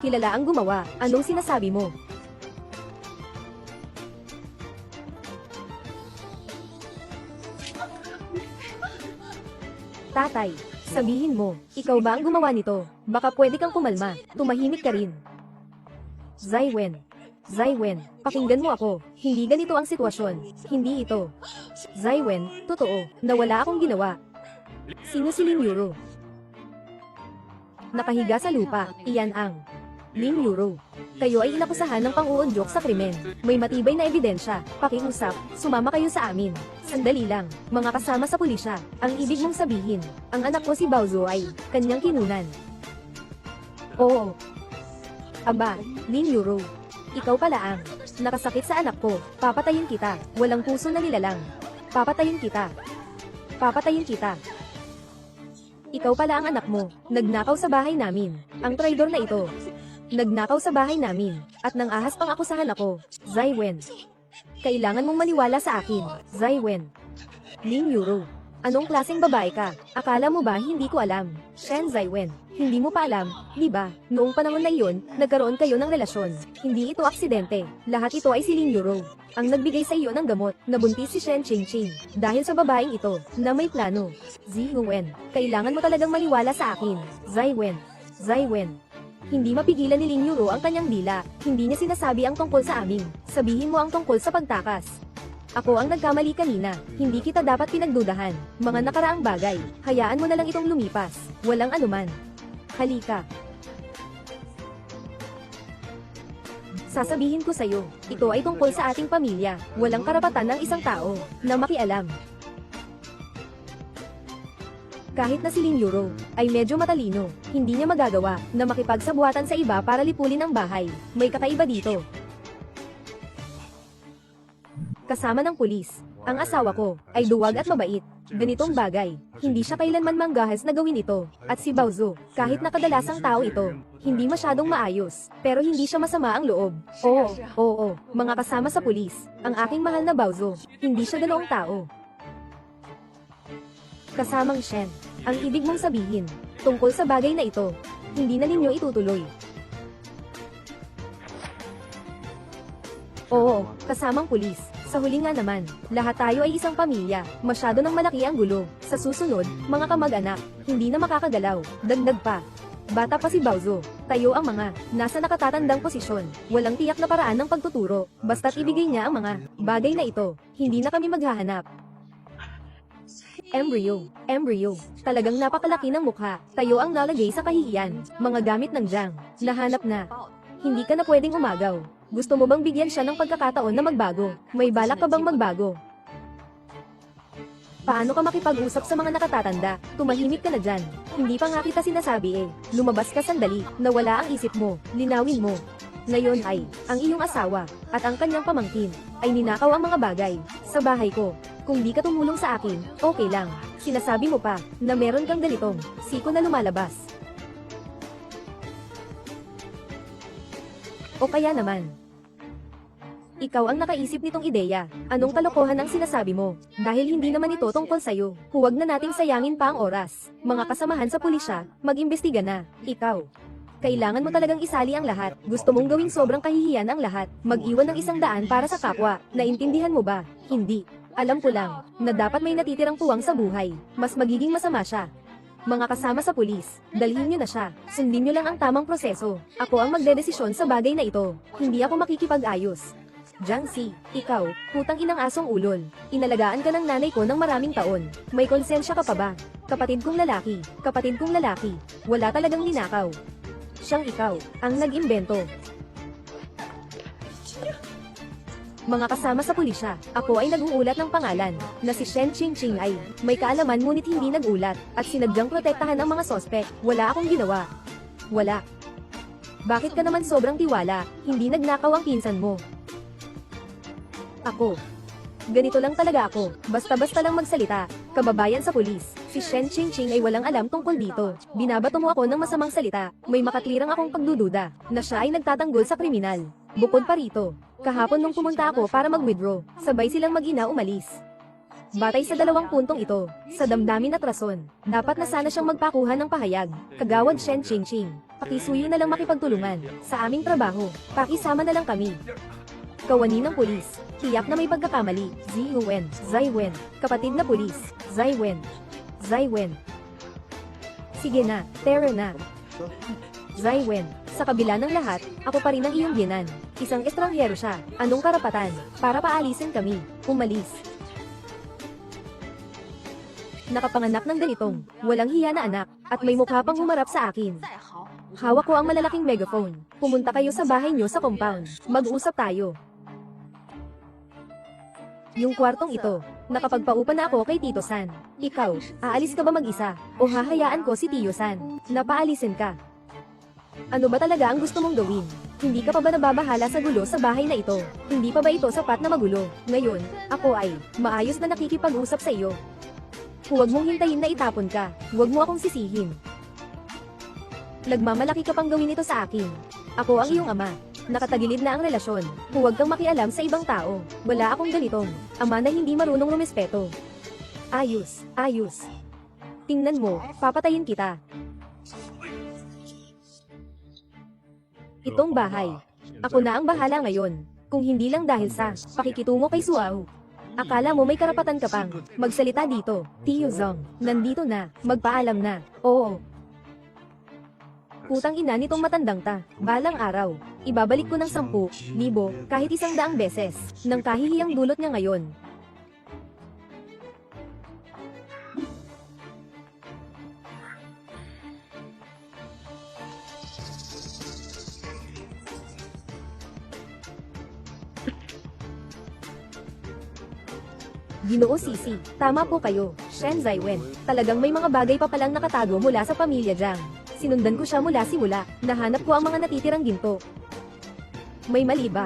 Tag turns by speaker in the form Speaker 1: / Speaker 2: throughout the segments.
Speaker 1: Kilala ang gumawa. Anong sinasabi mo? Tatay, sabihin mo, ikaw ba ang gumawa nito? Baka pwede kang kumalma. Tumahimik ka rin. Zaiwen. Zaiwen, pakinggan mo ako. Hindi ganito ang sitwasyon. Hindi ito. Zaiwen, totoo, na wala akong ginawa. Sino si Lin Yuro? Nakahiga sa lupa, iyan ang Lin Yuro. Kayo ay inakusahan ng pang-uunjok sa krimen. May matibay na ebidensya. Pakiusap, sumama kayo sa amin. Sandali lang, mga kasama sa pulisya. Ang ibig mong sabihin, ang anak ko si Baozo ay kanyang kinunan. Oo. Aba, Lin Yuro. Ikaw pala ang nakasakit sa anak ko. Papatayin kita. Walang puso na nilalang. Papatayin kita. Papatayin kita. Ikaw pala ang anak mo. Nagnakaw sa bahay namin. Ang traidor na ito. Nagnakaw sa bahay namin. At nang ahas pang akusahan ako. Zaiwen. Kailangan mong maniwala sa akin. Zaiwen. Lin Yuro. Anong klaseng babae ka? Akala mo ba hindi ko alam? Shen Zaiwen. Hindi mo pa alam, di ba? Noong panahon na iyon, nagkaroon kayo ng relasyon. Hindi ito aksidente. Lahat ito ay si Lin Yuro. Ang nagbigay sa iyo ng gamot, nabuntis si Shen Ching. Dahil sa babaeng ito, na may plano. Zi Wen, kailangan mo talagang maniwala sa akin. Zai Wen. Hindi mapigilan ni Lin Yuro ang kanyang dila. Hindi niya sinasabi ang tungkol sa amin. Sabihin mo ang tungkol sa pagtakas. Ako ang nagkamali kanina. Hindi kita dapat pinagdudahan. Mga nakaraang bagay. Hayaan mo na lang itong lumipas. Walang anuman. Halika. Sasabihin ko sa'yo, ito ay tungkol sa ating pamilya. Walang karapatan ng isang tao na makialam. Kahit na si Lin Yuro ay medyo matalino, hindi niya magagawa na makipagsabuatan sa iba para lipulin ang bahay. May kakaiba dito. Kasama ng pulis, ang asawa ko ay duwag at mabait. Ganitong bagay, hindi siya kailanman manggahas na gawin ito. At si Bauzo, kahit na kadalasang tao ito, hindi masyadong maayos, pero hindi siya masama ang loob. Oo, oo, mga kasama sa pulis, ang aking mahal na Bauzo, hindi siya ganoong tao. Kasamang Shen, ang ibig mong sabihin, tungkol sa bagay na ito, hindi na ninyo itutuloy. Oo, kasamang pulis. Sa huli nga naman, lahat tayo ay isang pamilya. Masyado nang malaki ang gulo. Sa susunod, mga kamag-anak, hindi na makakagalaw. Dagdag pa. Bata pa si Bauzo. Tayo ang mga nasa nakatatandang posisyon. Walang tiyak na paraan ng pagtuturo. Basta't ibigay niya ang mga bagay na ito. Hindi na kami maghahanap. Embryo. Embryo. Talagang napakalaki ng mukha. Tayo ang lalagay sa kahihiyan. Mga gamit ng Jang. Nahanap na. Hindi ka na pwedeng umagaw. Gusto mo bang bigyan siya ng pagkakataon na magbago? May balak ka bang magbago? Paano ka makipag-usap sa mga nakatatanda? Tumahimik ka na dyan. Hindi pa nga kita sinasabi eh. Lumabas ka sandali, nawala ang isip mo, linawin mo. Ngayon ay, ang iyong asawa, at ang kanyang pamangkin, ay ninakaw ang mga bagay, sa bahay ko. Kung di ka tumulong sa akin, okay lang. Sinasabi mo pa, na meron kang ganitong, siko na lumalabas. O kaya naman, ikaw ang nakaisip nitong ideya. Anong kalokohan ang sinasabi mo? Dahil hindi naman ito tungkol sa'yo. Huwag na nating sayangin pa ang oras. Mga kasamahan sa pulisya, mag-imbestiga na. Ikaw. Kailangan mo talagang isali ang lahat. Gusto mong gawing sobrang kahihiyan ang lahat. Mag-iwan ng isang daan para sa kapwa. Naintindihan mo ba? Hindi. Alam ko lang, na dapat may natitirang puwang sa buhay. Mas magiging masama siya. Mga kasama sa pulis, dalhin niyo na siya. Sundin niyo lang ang tamang proseso. Ako ang magdedesisyon sa bagay na ito. Hindi ako makikipag-ayos. Jiang Si, ikaw, putang inang asong ulol. Inalagaan ka ng nanay ko ng maraming taon. May konsensya ka pa ba? Kapatid kong lalaki, kapatid kong lalaki. Wala talagang ninakaw. Siyang ikaw, ang nag-imbento. Mga kasama sa pulisya, ako ay nag-uulat ng pangalan, na si Shen Ching Ching ay, may kaalaman ngunit hindi nag-ulat, at sinadyang protektahan ang mga sospek, wala akong ginawa. Wala. Bakit ka naman sobrang tiwala, hindi nagnakaw ang pinsan mo? Ako. Ganito lang talaga ako, basta-basta lang magsalita. Kababayan sa pulis, si Shen Ching Ching ay walang alam tungkol dito. Binabato mo ako ng masamang salita, may makaklirang akong pagdududa, na siya ay nagtatanggol sa kriminal. Bukod pa rito, kahapon nung pumunta ako para mag-withdraw, sabay silang mag-ina umalis. Batay sa dalawang puntong ito, sa damdamin at rason, dapat na sana siyang magpakuha ng pahayag, kagawad Shen Ching Ching. Pakisuyo na lang makipagtulungan. Sa aming trabaho, pakisama na lang kami. Kawani ng pulis. Tiyak na may pagkakamali. Z-U-N. Zaiwen. Kapatid na pulis. Zaiwen. Zaiwen. Sige na, Tara na. Zaiwen. Sa kabila ng lahat, ako pa rin ang iyong biyanan. Isang estranghero siya. Anong karapatan? Para paalisin kami. Umalis. Nakapanganak ng ganitong, walang hiya na anak, at may mukha pang humarap sa akin. Hawak ko ang malalaking megaphone. Pumunta kayo sa bahay niyo sa compound. Mag-usap tayo. Yung kwartong ito, nakapagpaupa na ako kay Tito San. Ikaw, aalis ka ba mag-isa? O hahayaan ko si Tio San? Napaalisin ka. Ano ba talaga ang gusto mong gawin? Hindi ka pa ba nababahala sa gulo sa bahay na ito? Hindi pa ba ito sapat na magulo? Ngayon, ako ay, maayos na nakikipag-usap sa iyo. Huwag mong hintayin na itapon ka. Huwag mo akong sisihin. Nagmamalaki ka pang gawin ito sa akin. Ako ang iyong ama. Nakatagilid na ang relasyon. Huwag kang makialam sa ibang tao. Wala akong ganitong. Ama na hindi marunong rumespeto. Ayos, ayos. Tingnan mo, papatayin kita. Itong bahay. Ako na ang bahala ngayon. Kung hindi lang dahil sa pakikitungo kay Suao. Akala mo may karapatan ka pang magsalita dito. Tio Zong, nandito na, magpaalam na. Oo, Putang ina nitong matandang ta. Balang araw, ibabalik ko ng sampu, libo, kahit isang daang beses, nang kahihiyang dulot niya ngayon. Ginoo Sisi, tama po kayo, Shen Zaiwen. Talagang may mga bagay pa palang nakatago mula sa pamilya Jiang. Sinundan ko siya mula simula, nahanap ko ang mga natitirang ginto. May mali ba?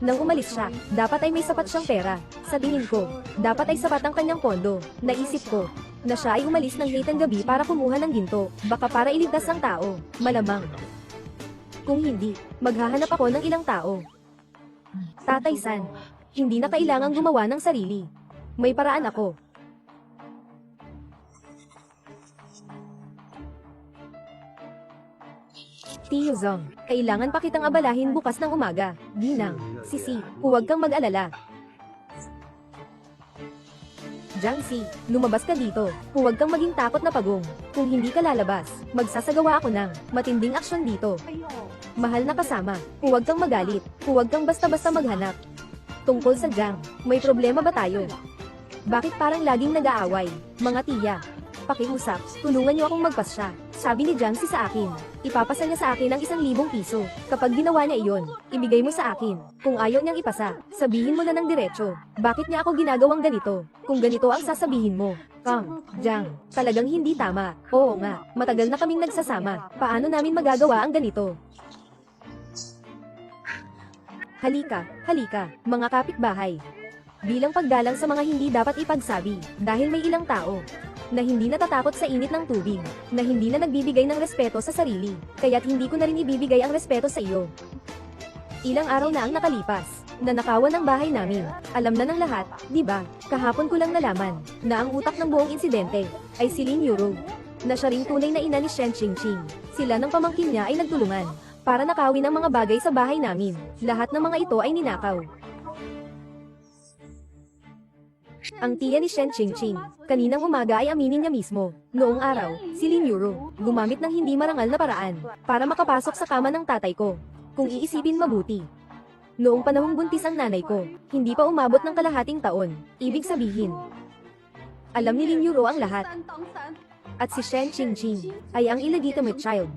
Speaker 1: Nang umalis siya, dapat ay may sapat siyang pera. Sa tingin ko, dapat ay sapat ang kanyang pondo. Naisip ko, na siya ay umalis ng late gabi para kumuha ng ginto, baka para iligtas ang tao. Malamang. Kung hindi, maghahanap ako ng ilang tao. Tatay San, hindi na kailangang gumawa ng sarili. May paraan ako. Tio Zong, kailangan pa kitang abalahin bukas ng umaga. Ginang, Sisi, huwag kang mag-alala. Jiangxi, lumabas ka dito. Huwag kang maging takot na pagong. Kung hindi ka lalabas, magsasagawa ako ng matinding aksyon dito. Mahal na kasama, huwag kang magalit. Huwag kang basta-basta maghanap. Tungkol sa Jiang, may problema ba tayo? Bakit parang laging nag-aaway? Mga tiya, pakiusap, tulungan niyo akong magpasya. Sabi ni Jiangxi sa akin, ipapasa niya sa akin ang isang libong piso. Kapag ginawa niya iyon, ibigay mo sa akin. Kung ayaw niyang ipasa, sabihin mo na ng diretso. Bakit niya ako ginagawang ganito? Kung ganito ang sasabihin mo, Kang, Jiang, talagang hindi tama. Oo nga, matagal na kaming nagsasama. Paano namin magagawa ang ganito? Halika, halika, mga kapitbahay. Bilang paggalang sa mga hindi dapat ipagsabi, dahil may ilang tao na hindi natatakot sa init ng tubig, na hindi na nagbibigay ng respeto sa sarili, kaya't hindi ko na rin ibibigay ang respeto sa iyo. Ilang araw na ang nakalipas, nanakawan ng bahay namin. Alam na ng lahat, di ba? Kahapon ko lang nalaman na ang utak ng buong insidente ay si Lin Yuro, na siya ring tunay na ina ni Shen Qingqing. Sila ng pamangkin niya ay nagtulungan para nakawin ang mga bagay sa bahay namin. Lahat ng mga ito ay ninakaw. ang tiya ni Shen Qingqing. Kaninang umaga ay aminin niya mismo. Noong araw, si Lin Yuro, gumamit ng hindi marangal na paraan para makapasok sa kama ng tatay ko. Kung iisipin mabuti. Noong panahong buntis ang nanay ko, hindi pa umabot ng kalahating taon. Ibig sabihin, alam ni Lin Yuro ang lahat. At si Shen Qingqing ay ang illegitimate child.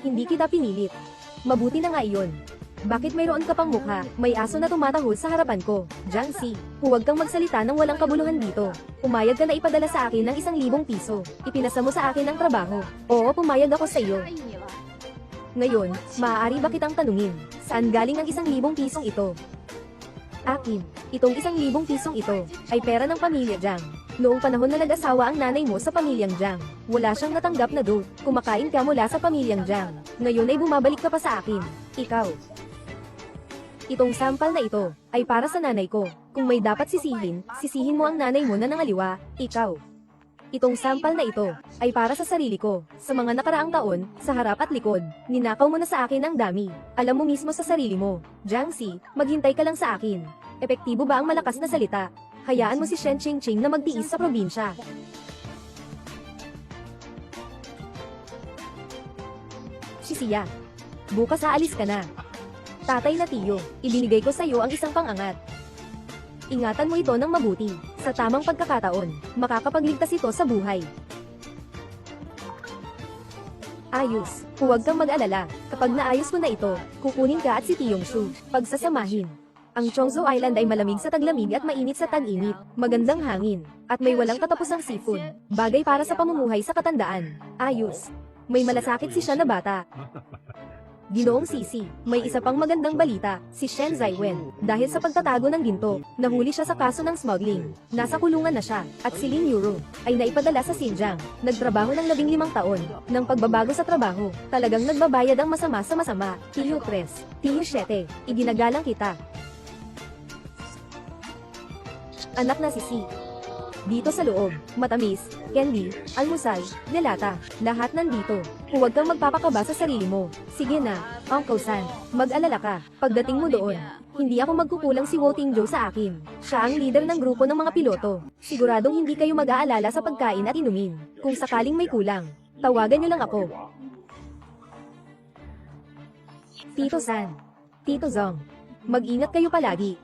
Speaker 1: Hindi kita pinilit. Mabuti na nga iyon. Bakit mayroon ka pang mukha? May aso na tumatahol sa harapan ko. Jiang Si, huwag kang magsalita ng walang kabuluhan dito. Pumayag ka na ipadala sa akin ng isang libong piso. Ipinasa mo sa akin ang trabaho. Oo, pumayag ako sa iyo. Ngayon, maaari ba kitang tanungin? Saan galing ang isang libong pisong ito? Akin, itong isang libong pisong ito, ay pera ng pamilya Jiang. Noong panahon na nag-asawa ang nanay mo sa pamilyang Jiang, wala siyang natanggap na dote, kumakain ka mula sa pamilyang Jiang. Ngayon ay bumabalik ka pa sa akin. Ikaw, Itong sampal na ito ay para sa nanay ko. Kung may dapat sisihin, sisihin mo ang nanay mo na nangaliwa, ikaw. Itong sampal na ito ay para sa sarili ko. Sa mga nakaraang taon, sa harap at likod, ninakaw mo na sa akin ang dami. Alam mo mismo sa sarili mo. Jiangxi, maghintay ka lang sa akin. Epektibo ba ang malakas na salita? Hayaan mo si Shen Qingqing na magtiis sa probinsya. Si Siya. Bukas aalis ka na. Tatay na tiyo, ibinigay ko sa iyo ang isang pangangat. Ingatan mo ito ng mabuti. Sa tamang pagkakataon, makakapagligtas ito sa buhay. Ayos, huwag kang mag-alala. Kapag naayos ko na ito, kukunin ka at si Tiyong Shu. Pagsasamahin. Ang Chongzhou Island ay malamig sa taglamig at mainit sa tag-init. Magandang hangin. At may walang katapusang seafood. Bagay para sa pamumuhay sa katandaan. Ayos. May malasakit si siya na bata. Ginoong Sisi, may isa pang magandang balita, si Shen Zaiwen. Dahil sa pagtatago ng ginto, nahuli siya sa kaso ng smuggling. Nasa kulungan na siya, at si Lin Yuro, ay naipadala sa Xinjiang. Nagtrabaho ng labing limang taon. Nang pagbabago sa trabaho, talagang nagbabayad ang masama sa masama. Tiyo 3, Tiyo 7, iginagalang kita. Anak na si Si. Dito sa loob, matamis, candy, almusal, delata, lahat nandito. Huwag kang magpapakaba sa sarili mo. Sige na, Uncle San, mag-alala ka. Pagdating mo doon, hindi ako magkukulang si Woting Joe sa akin. Siya ang leader ng grupo ng mga piloto. Siguradong hindi kayo mag-aalala sa pagkain at inumin. Kung sakaling may kulang, tawagan niyo lang ako. Tito San, Tito Zong, mag-ingat kayo palagi.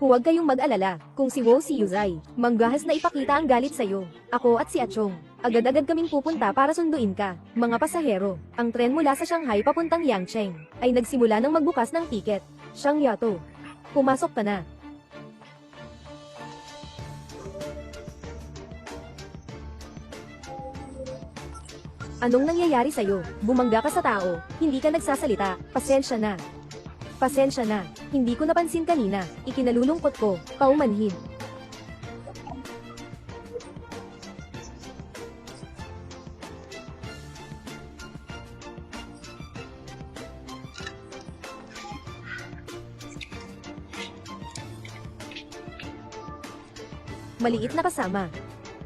Speaker 1: Huwag kayong mag-alala, kung si Wo si Yuzai, manggahas na ipakita ang galit sa'yo. Ako at si Achong, agad-agad kaming pupunta para sunduin ka. Mga pasahero, ang tren mula sa Shanghai papuntang Yangcheng, ay nagsimula ng magbukas ng tiket. Shang Yato, pumasok ka na. Anong nangyayari sa'yo? Bumangga ka sa tao, hindi ka nagsasalita, pasensya na. Pasensya na, hindi ko napansin kanina, ikinalulungkot ko, paumanhin. Maliit na kasama.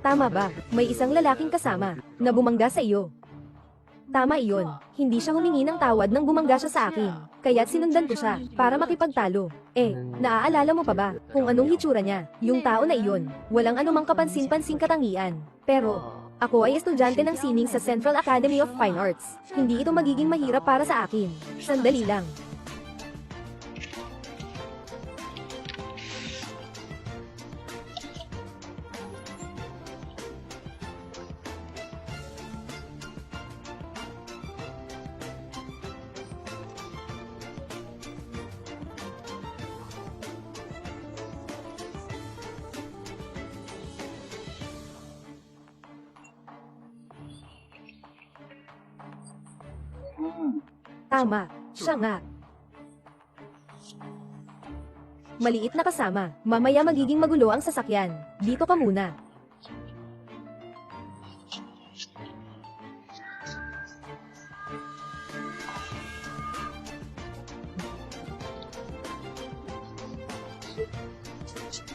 Speaker 1: Tama ba, may isang lalaking kasama, na bumangga sa iyo. Tama iyon, hindi siya humingi ng tawad nang bumangga siya sa akin. Kaya't sinundan ko siya, para makipagtalo. Eh, naaalala mo pa ba, kung anong hitsura niya, yung tao na iyon, walang anumang kapansin-pansing katangian. Pero, ako ay estudyante ng sining sa Central Academy of Fine Arts. Hindi ito magiging mahirap para sa akin. Sandali lang. Tama, siya nga. Maliit na kasama, mamaya magiging magulo ang sasakyan. Dito ka muna.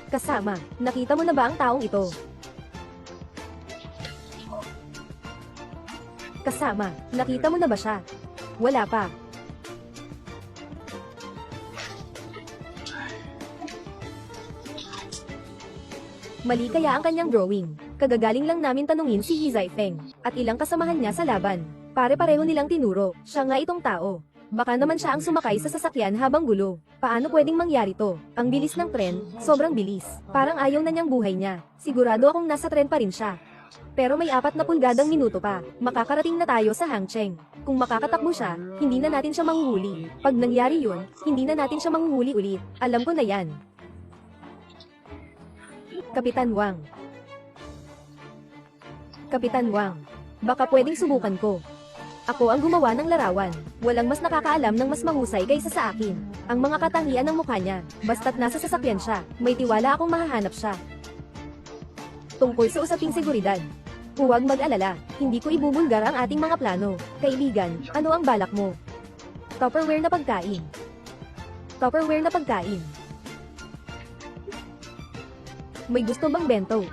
Speaker 1: Kasama, nakita mo na ba ang taong ito? Kasama, nakita mo na ba siya? Wala pa. Mali kaya ang kanyang drawing. Kagagaling lang namin tanungin si Hizai Feng at ilang kasamahan niya sa laban. Pare-pareho nilang tinuro, siya nga itong tao. Baka naman siya ang sumakay sa sasakyan habang gulo. Paano pwedeng mangyari to? Ang bilis ng tren, sobrang bilis. Parang ayaw na niyang buhay niya. Sigurado akong nasa tren pa rin siya. Pero may apat na pulgadang minuto pa. Makakarating na tayo sa Hangcheng. Kung makakatakbo siya, hindi na natin siya mahuhuli. Pag nangyari yun, hindi na natin siya mahuhuli ulit. Alam ko na yan. Kapitan Wang. Kapitan Wang. Baka pwedeng subukan ko. Ako ang gumawa ng larawan. Walang mas nakakaalam ng mas mahusay kaysa sa akin. Ang mga katangian ng mukha niya, basta't nasa sasakyan siya, may tiwala akong mahahanap siya. Tungkol sa usaping seguridad. Huwag mag-alala, hindi ko ibubulgar ang ating mga plano. Kaibigan, ano ang balak mo? Tupperware na pagkain. Tupperware na pagkain. May gusto bang bento?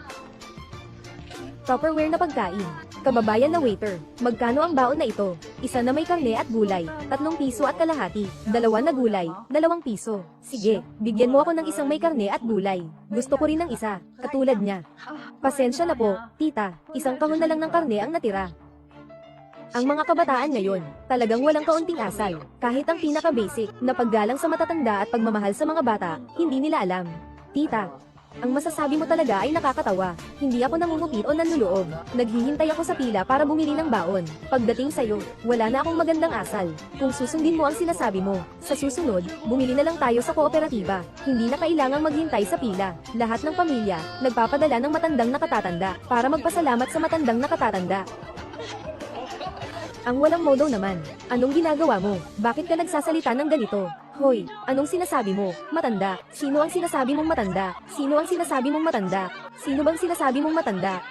Speaker 1: Tupperware na pagkain. Kababayan na waiter, magkano ang baon na ito? Isa na may karne at gulay, tatlong piso at kalahati, dalawa na gulay, dalawang piso. Sige, bigyan mo ako ng isang may karne at gulay. Gusto ko rin ng isa, katulad niya. Pasensya na po, tita, isang kahon na lang ng karne ang natira. Ang mga kabataan ngayon, talagang walang kaunting asal. Kahit ang pinaka-basic na paggalang sa matatanda at pagmamahal sa mga bata, hindi nila alam. Tita, ang masasabi mo talaga ay nakakatawa. Hindi ako nangungupit o nanluloob. Naghihintay ako sa pila para bumili ng baon. Pagdating sa'yo, wala na akong magandang asal. Kung susundin mo ang sinasabi mo, sa susunod, bumili na lang tayo sa kooperatiba. Hindi na kailangang maghintay sa pila. Lahat ng pamilya, nagpapadala ng matandang nakatatanda para magpasalamat sa matandang nakatatanda. Ang walang modo naman. Anong ginagawa mo? Bakit ka nagsasalita ng ganito? Hoy, anong sinasabi mo? Matanda. Sino ang sinasabi mong matanda? Sino ang sinasabi mong matanda? Sino bang sinasabi mong matanda?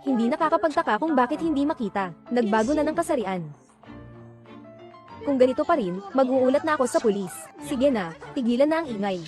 Speaker 1: Hindi nakakapagtaka kung bakit hindi makita. Nagbago na ng kasarian. Kung ganito pa rin, mag-uulat na ako sa pulis. Sige na, tigilan na ang ingay.